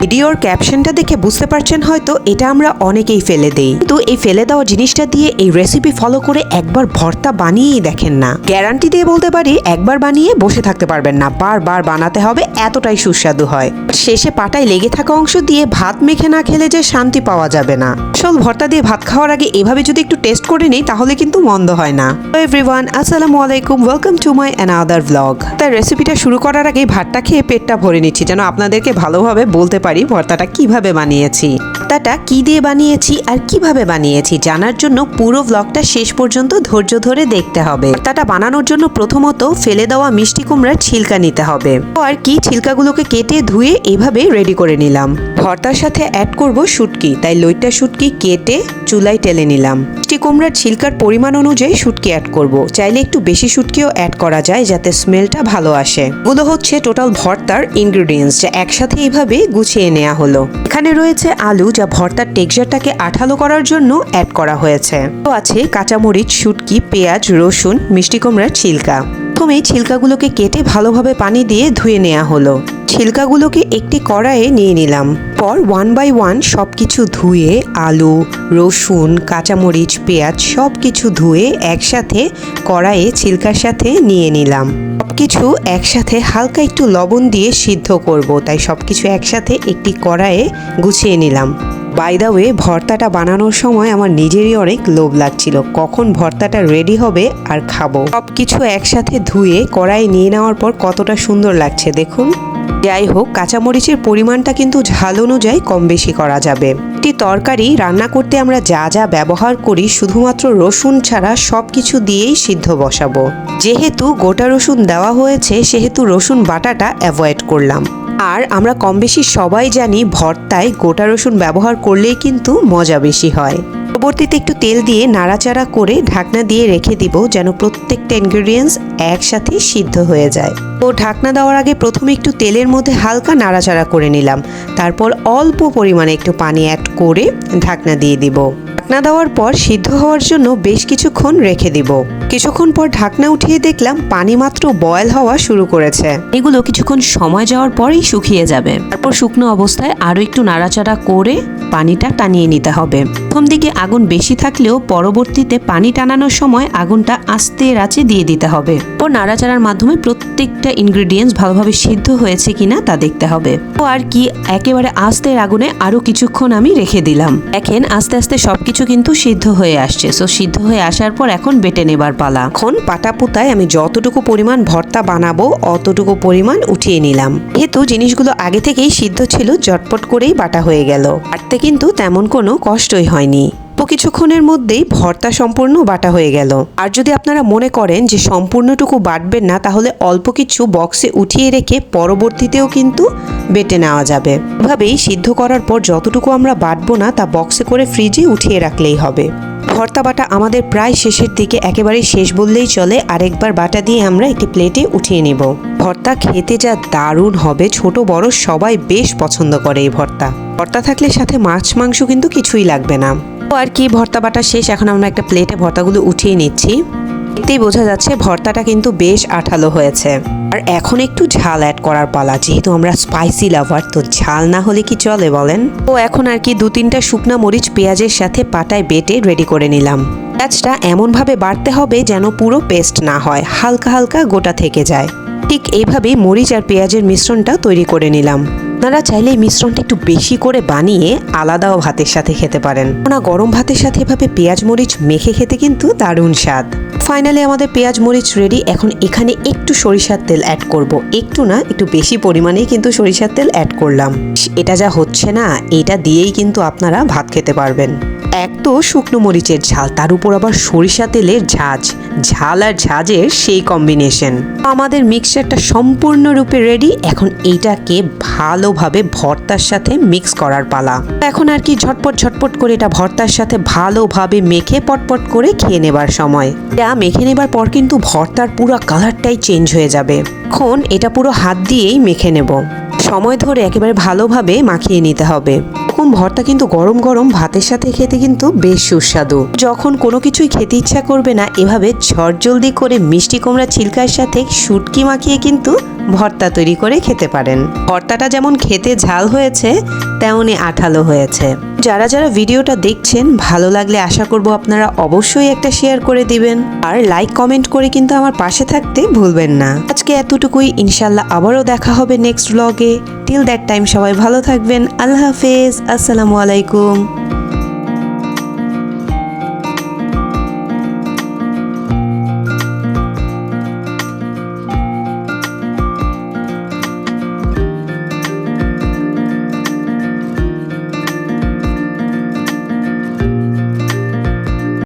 ভিডিওর ক্যাপশনটা দেখে বুঝতে পারছেন হয়তো এটা আমরা অনেকেই ফেলে দেই। কিন্তু এই ফেলে দেওয়া জিনিসটা দিয়ে এই রেসিপি ফলো করে একবার ভর্তা বানিয়েই দেখেন না। গ্যারান্টি দিয়ে বলতে পারি, একবার বানিয়ে বসে থাকতে পারবেন না। বারবার বানাতে হবে, এতটাই সুস্বাদু হয়। শেষে পাটায় লেগে থাকা অংশ দিয়ে ভাত মেখে না খেলে যে শান্তি পাওয়া যাবে না। আসল ভর্তা দিয়ে ভাত খাওয়ার আগে এভাবে যদি একটু টেস্ট করে নিই, তাহলে কিন্তু মন্দ হয় না। এভরিওয়ান আসসালামু আলাইকুম welcome to my another blog তাই রেসিপিটা শুরু করার আগে ভাতটা খেয়ে পেটটা ভরে নিচ্ছি, যেন আপনাদেরকে ভালোভাবে বলতে পারি ভর্তাটা কীভাবে বানিয়েছি। ভর্তাটা কি দিয়ে বানিয়েছি আর কীভাবে বানিয়েছি জানার জন্য পুরো ব্লগটা শেষ পর্যন্ত ধৈর্য ধরে দেখতে হবে। ভর্তাটা বানানোর জন্য প্রথমত ফেলে দেওয়া মিষ্টি কুমড়ার ছিলকা নিতে হবে। আর কি ছিলকাগুলোকে কেটে ধুয়ে এভাবে রেডি করে নিলাম। ভর্তার সাথে অ্যাড করব শুটকি, তাই লইট্টা শুটকি কেটে চুলায় টেলে নিলাম। মিষ্টি কুমড়ার ছিলকার পরিমাণ অনুযায়ী শুটকি অ্যাড করব। চাইলে একটু বেশি শুটকিও অ্যাড করা যায় যাতে স্মেলটা ভালো আসে। এগুলো হচ্ছে টোটাল ভর্তার ইনগ্রেডিয়েন্টস যা একসাথে এইভাবে গুছিয়ে নেওয়া হলো। এখানে রয়েছে আলু যা ভর্তার টেক্সচারটাকে আঠালো করার জন্য অ্যাড করা হয়েছে। তো আছে কাঁচামরিচ, শুটকি, পেঁয়াজ, রসুন, মিষ্টি কুমড়ার ছিলকা প্রথমেই ছিলকাগুলোকে কেটে ভালোভাবে পানি দিয়ে ধুয়ে নেওয়া হলো। ছিলকাগুলোকে একটি কড়াইয়ে নিয়ে নিলাম। পর ওয়ান বাই ওয়ান সব কিছু ধুয়ে আলু, রসুন, কাঁচামরিচ, পেঁয়াজ সব কিছু ধুয়ে একসাথে কড়াইয়ে ছিলকার সাথে নিয়ে নিলাম। সব কিছু একসাথে হালকা একটু লবণ দিয়ে সিদ্ধ করব, তাই সব কিছু একসাথে একটি কড়াইয়ে গুছিয়ে নিলাম। বাই ওয়ে ভর্তাটা বানানোর সময় আমার নিজেরই অনেক লোভ লাগছিল। কখন ভর্তাটা রেডি হবে আর খাব? সব কিছু একসাথে ধুয়ে কড়াই নিয়ে নেওয়ার পর কতটা সুন্দর লাগছে দেখুন। যাই হোক, কাঁচামরিচের পরিমাণটা কিন্তু ঝাল অনুযায়ী কম বেশি করা যাবে। একটি তরকারি রান্না করতে আমরা যা যা ব্যবহার করি, শুধুমাত্র রসুন ছাড়া সব কিছু দিয়েই সিদ্ধ বসাবো। যেহেতু গোটা রসুন দেওয়া হয়েছে, সেহেতু রসুন বাটাটা অ্যাভয়েড করলাম। আর আমরা কম বেশি সবাই জানি ভর্তায় গোটা রসুন ব্যবহার করলেই কিন্তু মজা বেশি হয়। পরবর্তীতে একটু তেল দিয়ে নাড়াচাড়া করে ঢাকনা দিয়ে রেখে দিব যেন প্রত্যেকটা ইনগ্রেডিয়েন্টস একসাথে সিদ্ধ হয়ে যায়। তো ঢাকনা দেওয়ার আগে প্রথমে একটু তেলের মধ্যে হালকা নাড়াচাড়া করে নিলাম। তারপর অল্প পরিমাণে একটু পানি অ্যাড করে ঢাকনা দিয়ে দিব। ঢাকনা দেওয়ার পর সিদ্ধ হওয়ার জন্য বেশ কিছুক্ষণ রেখে দিব। কিছুক্ষণ পর ঢাকনা উঠিয়ে দেখলাম পানি মাত্র বয়েল হওয়া শুরু করেছে। এগুলো কিছুক্ষণ সময় যাওয়ার পরেই শুকিয়ে যাবে। তারপর শুকনো অবস্থায় আরও একটু নাড়াচাড়া করে পানিটা টানিয়ে নিতে হবে। প্রথম দিকে আগুন বেশি থাকলেও পরবর্তীতে পানি টানানোর সময় আগুনটা আস্তে রাচে দিয়ে দিতে হবে। ও নাড়াচাড়ার মাধ্যমে প্রত্যেকটা ইনগ্রিডিয়েন্টস ভালোভাবে সিদ্ধ হয়েছে কিনা তা দেখতে হবে। ও আর কি, একেবারে আস্তে আগুনে আরও কিছুক্ষণ আমি রেখে দিলাম। দেখেন, আস্তে আস্তে সবকিছু কিন্তু সিদ্ধ হয়ে আসছে। সো সিদ্ধ হয়ে আসার পর এখন বেটে নেবার পালা। এখন পাটা পুতায় আমি যতটুকু পরিমাণ ভর্তা বানাবো, অতটুকু পরিমাণ উঠিয়ে নিলাম। যেহেতু জিনিসগুলো আগে থেকেই সিদ্ধ ছিল জটপট করেই বাটা হয়ে গেল। বাটতে কিন্তু তেমন কোনো কষ্টই হয়নি। অল্প কিছুক্ষণের মধ্যেই ভর্তা সম্পূর্ণ বাটা হয়ে গেল। আর যদি আপনারা মনে করেন যে সম্পূর্ণটুকু বাটবেন না, তাহলে অল্প কিছু বক্সে উঠিয়ে রেখে পরবর্তীতেও কিন্তু বেটে নেওয়া যাবে। এভাবেই সিদ্ধ করার পর যতটুকু আমরা বাটবো না, তা বক্সে করে ফ্রিজে উঠিয়ে রাখলেই হবে। ভর্তা বাটা আমাদের প্রায় শেষের দিকে একেবারে শেষ বললেই চলে। আরেকবার বাটা দিয়ে আমরা একটি প্লেটে উঠিয়ে নেব। ভর্তা খেতে যা দারুণ হবে, ছোট বড় সবাই বেশ পছন্দ করে এই ভর্তা। ভর্তা থাকলে সাথে মাছ মাংস কিন্তু কিছুই লাগবে না। আর কি ভর্তা বাটা শেষ। এখন আমরা একটা প্লেটে ভর্তাগুলো উঠিয়ে নিচ্ছি। দেখতেই বোঝা যাচ্ছে ভর্তাটা কিন্তু বেশ আঠালো হয়েছে। আর এখন একটু ঝাল অ্যাড করার পালা, যেহেতু আমরা স্পাইসি লাভার তো ঝাল না হলে কি চলে বলেন? তো এখন আর কি দু তিনটা শুকনো মরিচ পেঁয়াজের সাথে পাটায় বেটে রেডি করে নিলাম। পেঁয়াজটা এমনভাবে বাড়তে হবে যেন পুরো পেস্ট না হয়, হালকা হালকা গোটা থেকে যায়। ঠিক এইভাবেই মরিচ আর পেঁয়াজের মিশ্রণটা তৈরি করে নিলাম। আপনারা চাইলে এই মিশ্রণটা একটু বেশি করে বানিয়ে আলাদাও ভাতের সাথে খেতে পারেন। না, গরম ভাতের সাথে এভাবে পেঁয়াজ মরিচ মেখে খেতে কিন্তু দারুণ স্বাদ। ফাইনালি আমাদের পেঁয়াজ মরিচ রেডি এখন এখানে একটু সরিষার তেল অ্যাড করব। একটু না, একটু বেশি পরিমাণেই কিন্তু সরিষার তেল অ্যাড করলাম। এটা যা হচ্ছে না, এটা দিয়েই কিন্তু আপনারা ভাত খেতে পারবেন। এক তো শুকনো মরিচের ঝাল, তার উপর আবার সরিষা তেলের ঝাঁজ। ঝাল আর ঝাঁজের সেই কম্বিনেশন আমাদের মিক্সচারটা সম্পূর্ণরূপে রেডি এখন এইটাকে ভালোভাবে ভর্তার সাথে মিক্স করার পালা। এখন আর কি ঝটপট ঝটপট করে এটা ভর্তার সাথে ভালোভাবে মেখে পটপট করে খেয়ে নেবার সময়। এটা মেখে নেবার পর কিন্তু ভর্তার পুরো কালারটাই চেঞ্জ হয়ে যাবে। এখন এটা পুরো হাত দিয়েই মেখে নেব। সময় ধরে একেবারে ভালোভাবে মাখিয়ে নিতে হবে। এরকম ভর্তা কিন্তু গরম গরম ভাতের সাথে খেতে কিন্তু বেশ সুস্বাদু। যখন কোনো কিছুই খেতে ইচ্ছা করবে না, এভাবে ঝড়জলদি করে মিষ্টি কুমড়া ছিলকার সাথে শুটকি মাখিয়ে কিন্তু ভর্তা তৈরি করে খেতে পারেন। ভর্তাটা যেমন খেতে ঝাল হয়েছে তেমনই আঠালো হয়েছে। যারা যারা ভিডিওটা দেখছেন, ভালো লাগলে আশা করব আপনারা অবশ্যই একটা শেয়ার করে দিবেন। আর লাইক, কমেন্ট করে কিন্তু আমার পাশে থাকতে ভুলবেন না। আজকে এতটুকুই, ইনশাল্লাহ আবারও দেখা হবে নেক্সট ব্লগে টিল দ্যাট টাইম সবাই ভালো থাকবেন। আল্লাহ হাফেজ। আসসালামু আলাইকুম।